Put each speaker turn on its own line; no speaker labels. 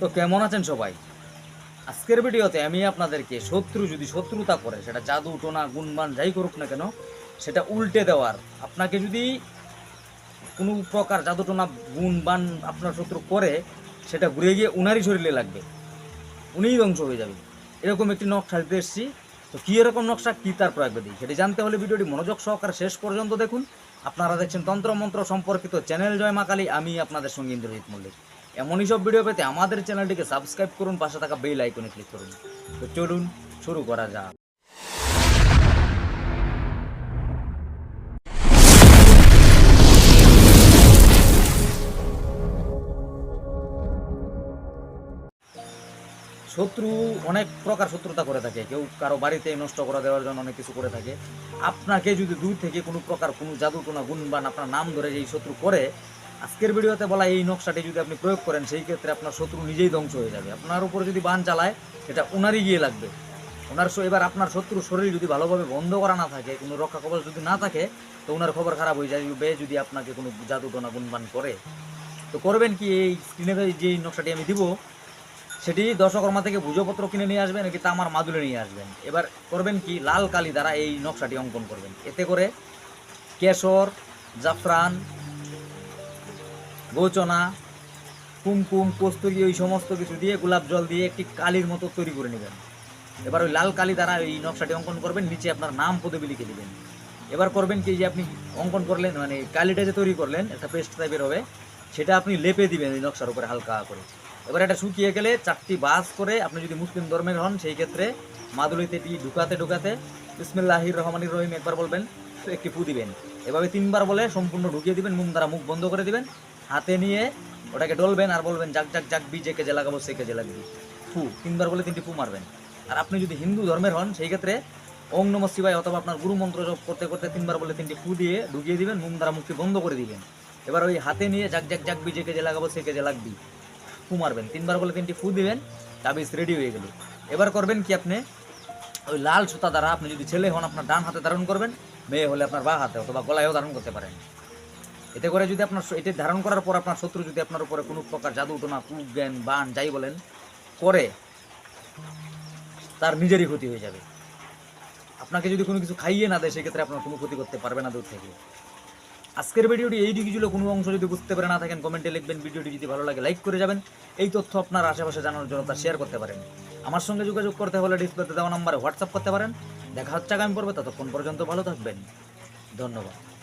তো কেমন আছেন সবাই? আজকের ভিডিওতে আমি আপনাদেরকে শত্রু যদি শত্রুতা করে, সেটা জাদু, টোনা, গুণমান, যাই করুক না কেন, সেটা উল্টে দেওয়ার। আপনাকে যদি কোনো প্রকার জাদু, টোনা গুণবান আপনার শত্রু করে, সেটা ঘুরে গিয়ে উনারই শরীরে লাগবে। উনিই ধ্বংস হয়ে যাবে। এরকম একটি নকশা দিতে এসেছি। তো কী এরকম নকশা, কী তার প্রয়োগ দিই সেটি জানতে হলে ভিডিওটি মনোযোগ সহকারে শেষ পর্যন্ত দেখুন। আপনারা দেখছেন তন্ত্রমন্ত্র সম্পর্কিত চ্যানেল জয় মা কালী। আমি আপনাদের সঙ্গে ইন্দ্রজিৎ মল্লিক। এমনই সব ভিডিও পেতে আমাদের চ্যানেলটিকে সাবস্ক্রাইব করুন, পাশে থাকা বেল আইকনে ক্লিক করুন। তো চলুন, শুরু করা যাক। শত্রু, অনেক প্রকার শত্রুতা করে থাকে। কেউ কারও বাড়িতে নষ্ট করে দেওয়ার জন্য অনেক কিছু করে থাকে। আপনাকে যদি দূর থেকে কোনো প্রকার কোনো জাদু কোনো গুণবান আপনার নাম ধরে এই শত্রু করে আজকের ভিডিওতে বলা এই নকশাটি যদি আপনি প্রয়োগ করেন, সেই ক্ষেত্রে আপনার শত্রু নিজেই ধ্বংস হয়ে যাবে। আপনার উপরে যদি বান চালায়, সেটা ওনারই গিয়ে লাগবে। ওনার এবার আপনার শত্রু শরীর যদি ভালোভাবে বন্ধ করা না থাকে, কোনো রক্ষা কবচ যদি না থাকে, তো ওনার খবর খারাপ হয়ে যাবে যদি আপনাকে কোনো জাদু টোনা গুণবান করে। তো করবেন কি? এই স্ক্রিনে যে নকশাটি আমি দিব, সেটি দর্শকর্মা থেকে ভুজপত্র কিনে নিয়ে আসবেন, নাকি তামার মাদুলে নিয়ে আসবেন? এবার করবেন কি? লাল কালি দ্বারা এই নকশাটি অঙ্কন করবেন। এতে করে কেশর, জাফরান গোচনা, কুমকুম, কস্তুরি, ওই সমস্ত কিছু দিয়ে গোলাপ জল দিয়ে একটি কালির মতো তৈরি করে নেবেন। এবার ওই লাল কালি দ্বারা এই নকশাটি অঙ্কন করবেন, নিচে আপনার নাম পদবি লিখে দিবেন। এবার করবেন কি যে আপনি অঙ্কন করলেন মানে কালিটা যে তৈরি করলেন, একটা পেস্ট টাইপের হবে, সেটা আপনি লেপে দিবেন এই নকশার উপরে হালকা করে। এবার এটা শুকিয়ে গেলে চারটি বাস করে আপনি যদি মুসলিম ধর্মের হন, সেই ক্ষেত্রে মাদুলিতে এটি ঢুকাতে ঢুকাতে বিসমিল্লাহির রহমানির রহিম একবার বলবেন, একটি ফু দিবেন। এভাবে তিনবার বলে সম্পূর্ণ ঢুকিয়ে দিবেন, মুখ দ্বারা মুখ বন্ধ করে দিবেন হাতে নিয়ে ওটাকে ডলবেন আর বলবেন জাক জাক জাক বি যে কেজে লাগাবো, সে কেজে লাগবি। ফু, তিনবার বলে তিনটি ফু মারবেন। আর আপনি যদি হিন্দু ধর্মের হন, সেই ক্ষেত্রে ওং নম শিবায় অথবা আপনার গুরু মন্ত্র জপ করতে করতে তিনবার বলে তিনটি ফু দিয়ে ঢুকিয়ে দিবেন, মুখ দ্বারা মুখটি বন্ধ করে দিবেন। এবার ওই হাতে নিয়ে জাক জাক জাক বি যে কেজে লাগাবো, সে কেজে লাগবি। ফু মারবেন। তিনবার বলে তিনটি ফু দিবেন, তাবিজ রেডি হয়ে গেল। এবার করবেন কি আপনি? ওই লাল সুতা দ্বারা আপনি যদি ছেলে হন, আপনার ডান হাতে ধারণ করবেন, মেয়ে হলে আপনার বা হাতে অথবা গলায়ও ধারণ করতে পারেন। এতে করে যদি আপনার এটি ধারণ করার পর আপনার শত্রু যদি আপনার উপরে কোনো প্রকার জাদু টোনা কুক, জ্ঞান, বান, যাই বলেন, করে তার নিজেরই ক্ষতি হয়ে যাবে। আপনাকে যদি কোনো কিছু খাইয়ে না দেয়, সেক্ষেত্রে আপনার কোনো ক্ষতি করতে পারবে না দূর থেকে। আজকের ভিডিওটি এই ছিল কোনো অংশ যদি বুঝতে পারে না থাকেন, কমেন্টে লিখবেন। ভিডিওটি যদি ভালো লাগে, লাইক করে যাবেন। এই তথ্য আপনার আশেপাশে জানানোর জন্য তা শেয়ার করতে পারেন। আমার সঙ্গে যোগাযোগ করতে হলে ডিসপ্লেতে দেওয়া নাম্বারে হোয়াটসঅ্যাপ করতে পারেন। দেখা হচ্ছে আগামী পর্বে, ততক্ষণ পর্যন্ত ভালো থাকবেন। ধন্যবাদ।